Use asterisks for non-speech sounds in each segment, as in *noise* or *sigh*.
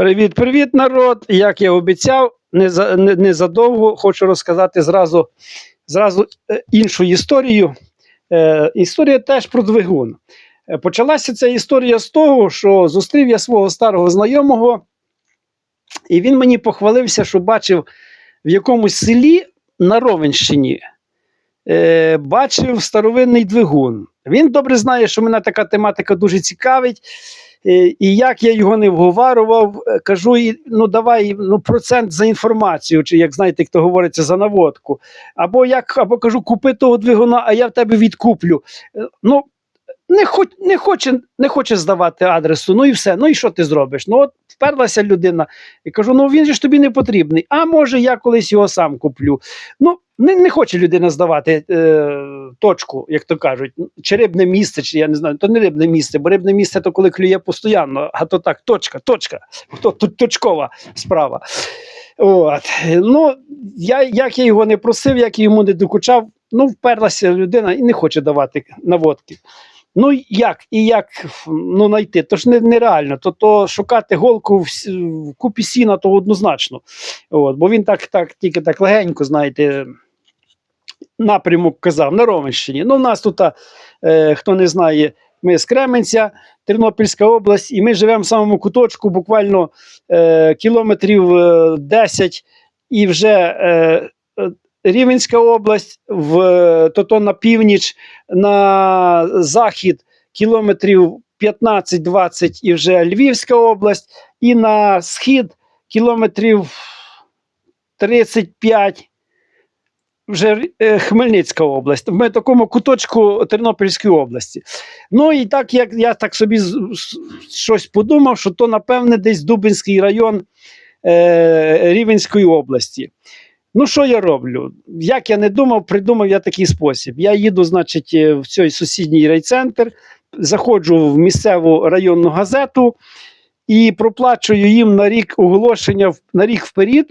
Привіт, привіт, народ! Як я обіцяв, не, за, не, не хочу розказати зразу, зразу е, іншу історію. Е, історія теж про двигун. Е, почалася ця історія з того, що зустрів я свого старого знайомого, і він мені похвалився, що бачив в якомусь селі на Ровенщині. Е, бачив старовинний двигун. Він добре знає, що мене така тематика дуже цікавить. Е, І як я його не вговарував, е, кажу, ну давай ну, процент за інформацію, чи як знаєте, хто говориться за наводку. Або як, або кажу, купи того двигуна, а я в тебе відкуплю. Е, Ну, не, хоч, не, хоче, не хоче здавати адресу, ну і все. Ну і що ти зробиш? Ну, от вперлася людина. І кажу: ну він же ж тобі не потрібний. А може, я колись його сам куплю. Ну, не, не хоче людина здавати е, точку, як то кажуть, чи рибне місце, чи я не знаю, то не рибне місце, бо рибне місце то коли клює постійно, а то так, точка, точка, то, то точкова справа. От. Ну, я, як я його не просив, як я йому не докучав, ну, вперлася людина і не хоче давати наводки. Ну, як і як ну, знайти? То ж не, нереально. То, то шукати голку в, в купі сіна, то однозначно. От, бо він так, так, тільки так легенько, знаєте, напрямок казав на Ровенщині. Ну, в нас тут, е, хто не знає, ми з Кременця, Тернопільська область, і ми живемо в самому куточку, буквально е, кілометрів е, 10, і вже е, е, Рівенська область, в, е, то, то на північ, на захід кілометрів 15-20 і вже Львівська область, і на схід кілометрів 35 вже е, Хмельницька область. В такому куточку Тернопільської області. Ну і так, як я так собі щось подумав, що то, напевне, десь Дубинський район е, Рівенської області. Ну, що я роблю? Як я не думав, придумав я такий спосіб. Я їду, значить, е, в цей сусідній райцентр, заходжу в місцеву районну газету і проплачую їм на рік оголошення на рік вперед,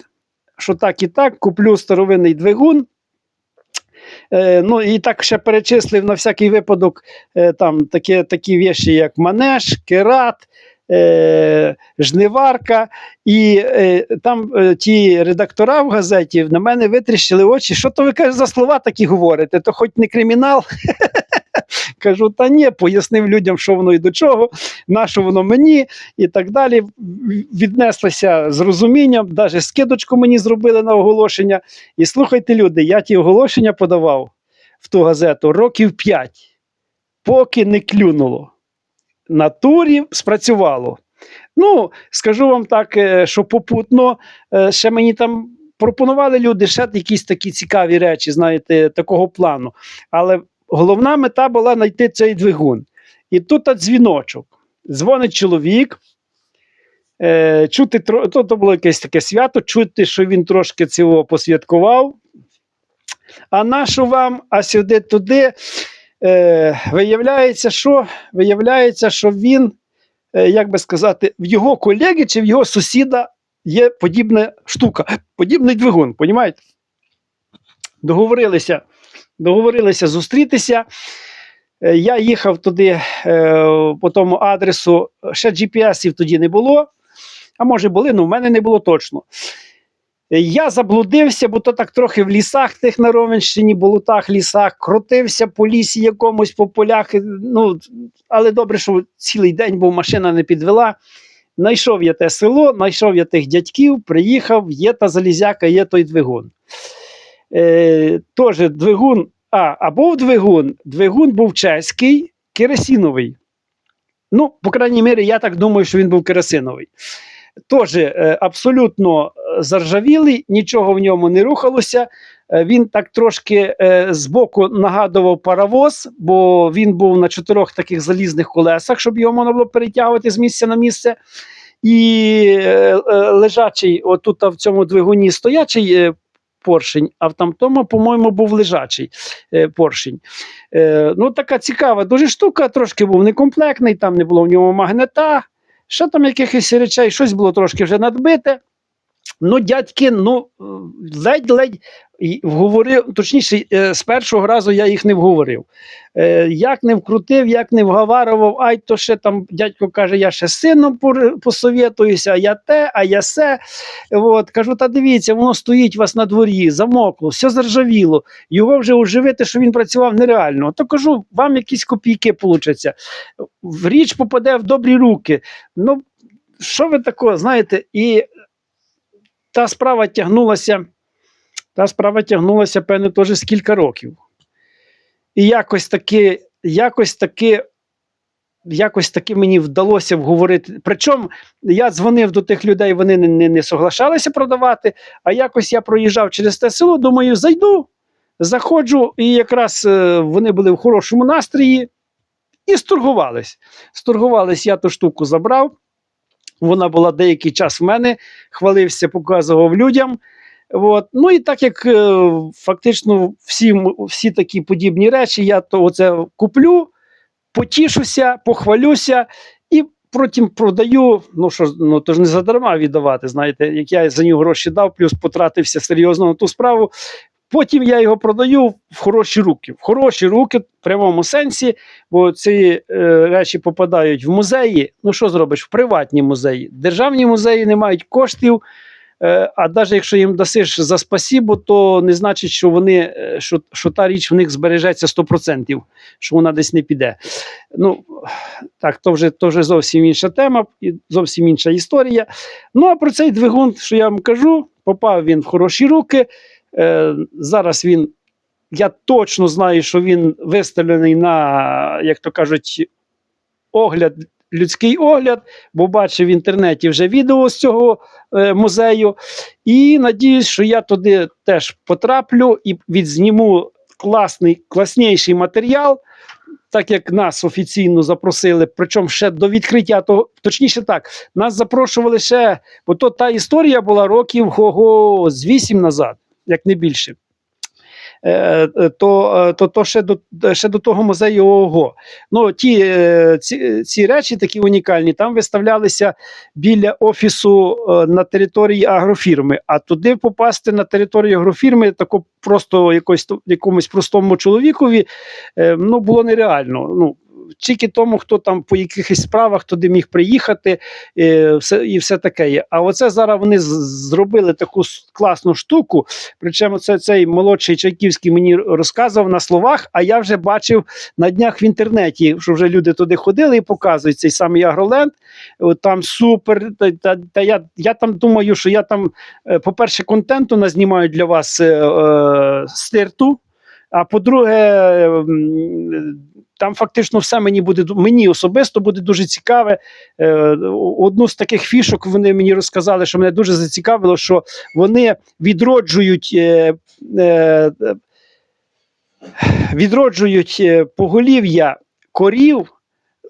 що так і так, куплю старовинний двигун. Е, ну і так ще перечислив на всякий випадок е, там такі, такі віші, як манеж, керат, е, жниварка. І там ті редактора в газеті на мене витріщили очі. Що то ви каже, за слова такі говорите? То хоч не кримінал. *laughs* Кажу, та ні, пояснив людям, що воно і до чого, на що воно мені, і так далі. Віднеслися з розумінням, навіть скидочку мені зробили на оголошення. І слухайте, люди, я ті оголошення подавав в ту газету років 5, поки не клюнуло. На турі спрацювало. Ну, скажу вам так, е, що попутно е, ще мені там пропонували люди ще якісь такі цікаві речі, знаєте, такого плану. Але головна мета була знайти цей двигун. І тут дзвіночок. Дзвонить чоловік. Е, чути, то, то було якесь таке свято, чути, що він трошки цього посвяткував. А нашу вам, а сюди туди. Е, виявляється, що виявляється, що він, е, як би сказати, в його колеги чи в його сусіда є подібна штука, подібний двигун, понімаєте? Договорилися, договорилися зустрітися. Е, Я їхав туди е, по тому адресу. Ще GPS-ів тоді не було. А може були, але в мене не було точно. Е, Я заблудився, бо то так трохи в лісах тих на Ровенщині, болотах, лісах, крутився по лісі якомусь, по полях. Ну, але добре, що цілий день, бо машина не підвела. Найшов я те село, знайшов я тих дядьків, приїхав, є та залізяка, є той двигун. Е, Тоже двигун, а, а був двигун, двигун був чеський, керосиновий. Ну, по крайній мірі, я так думаю, що він був керосиновий. Теж е, абсолютно е, заржавілий, нічого в ньому не рухалося. Е, Він так трошки е, збоку нагадував паровоз, бо він був на чотирьох таких залізних колесах, щоб його можна було перетягувати з місця на місце. І е, е, лежачий, отут в цьому двигуні стоячий е, поршень, а в тамтома, по-моєму, був лежачий е, поршень. Е, ну, така цікава дуже штука, трошки був некомплектний, там не було в ньому магнета, що там якихось речей, щось було трошки вже надбите. Ну, дядьки, ну ледь-ледь вговорив, точніше, е, з першого разу я їх не вговорив. Е, Як не вкрутив, як не вговарував, ай, то ще там дядько каже, я ще з сином посовєтуюся, а я те, а я се. От, кажу, та дивіться, воно стоїть у вас на дворі, замокло, все заржавіло. Його вже оживити, що він працював нереально. То кажу, вам якісь копійки получаться. Річ попаде в добрі руки. Ну, що ви такого, знаєте, і та справа тягнулася, та справа тягнулася, певно, теж з кілька років. І якось таки, якось таки, якось таки мені вдалося вговорити. Причому я дзвонив до тих людей, вони не, не, не соглашалися продавати, а якось я проїжджав через те село, думаю, зайду, заходжу, і якраз е, вони були в хорошому настрої і сторгувались. Сторгувались, я ту штуку забрав. Вона була деякий час в мене, хвалився, показував людям. От. Ну і так як е, фактично всі, всі такі подібні речі, я то оце куплю, потішуся, похвалюся і потім продаю. Ну що ну то ж не задарма віддавати. Знаєте, як я за нього гроші дав, плюс потратився серйозно на ту справу. Потім я його продаю в хороші руки. В хороші руки, в прямому сенсі, бо ці е, речі попадають в музеї. Ну що зробиш? В приватні музеї. Державні музеї не мають коштів. Е, а навіть якщо їм дасиш за спасібо, то не значить, що вони е, що, що та річ в них збережеться 100%, що вона десь не піде. Ну так, то вже, то вже зовсім інша тема і зовсім інша історія. Ну а про цей двигун, що я вам кажу, попав він в хороші руки. Е, зараз він, я точно знаю, що він виставлений на, як то кажуть, огляд, людський огляд, бо бачив в інтернеті вже відео з цього е, музею. І надіюсь, що я туди теж потраплю і відзніму класний, класніший матеріал. Так як нас офіційно запросили, причому ще до відкриття того, точніше так, нас запрошували ще, бо то та історія була років ого, з вісім назад, як не більше. Е, е, то, е, то, то ще, до, ще до того музею ООГО. Ну, ті, ці, ці речі такі унікальні, там виставлялися біля офісу на території агрофірми, а туди попасти на територію агрофірми тако просто якось, якомусь простому чоловікові ну, було нереально. Ну, тільки тому, хто там по якихось справах туди міг приїхати, е, все, і все таке є. А оце зараз вони зробили таку класну штуку. Причому це цей молодший Чайківський мені розказував на словах, а я вже бачив на днях в інтернеті, що вже люди туди ходили і показують цей самий Агроленд. Там супер. Та, та, та я, я там думаю, що я там, е, по-перше, контенту назнімаю для вас е, е, стирту. А по-друге, там фактично все мені буде мені особисто буде дуже цікаве. Е, Одну з таких фішок вони мені розказали, що мене дуже зацікавило, що вони відроджують. Е, е, відроджують е, поголів'я корів,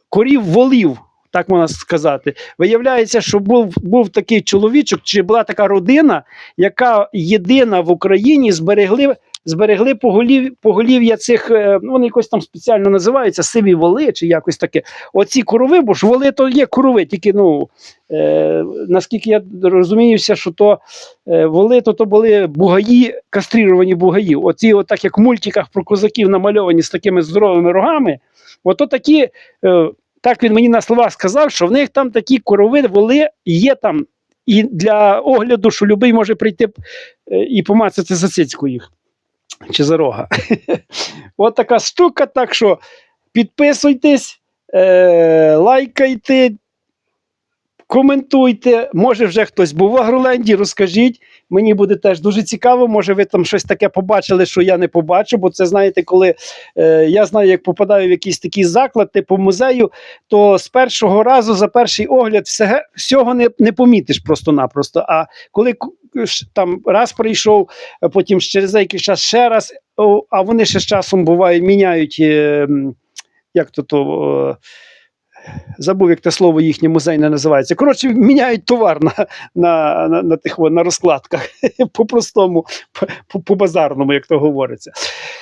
корів волів, так можна сказати. Виявляється, що був, був такий чоловічок, чи була така родина, яка єдина в Україні зберегли. Зберегли поголів, поголів'я цих, е, ну, вони якось там спеціально називаються сиві воли чи якось таке. Оці корови, бо ж воли то є корови, тільки ну, е, наскільки я розуміюся, що то е, воли то, то були бугаї, кастрировані бугаї. Оці, от так як в мультиках про козаків намальовані з такими здоровими рогами, ото такі, е, так він мені на словах сказав, що в них там такі корови, воли є там. І для огляду, що любий може прийти е, і помацати за цицьку їх чи за рога. *laughs* От така штука. Так що підписуйтесь, е, лайкайте, коментуйте. Може, вже хтось був в Агроленді, розкажіть. Мені буде теж дуже цікаво. Може, ви там щось таке побачили, що я не побачу. Бо це знаєте, коли е, я знаю, як попадаю в якийсь такий заклад, типу музею, то з першого разу за перший огляд все, всього не, не помітиш просто-напросто. А коли там раз прийшов, потім через деякий час ще раз, а вони ще з часом бувають, міняють. Е, як то то. Забув, як те слово їхнє музейне називається. Коротше, міняють товар на, на, на, на, тих, на розкладках *laughs* по-простому, по- по- по-базарному, як то говориться.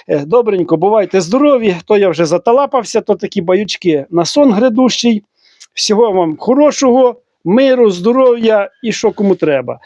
Е, Добренько, бувайте здорові. То я вже заталапався, то такі баючки на сон грядущий. Всього вам хорошого, миру, здоров'я і що кому треба.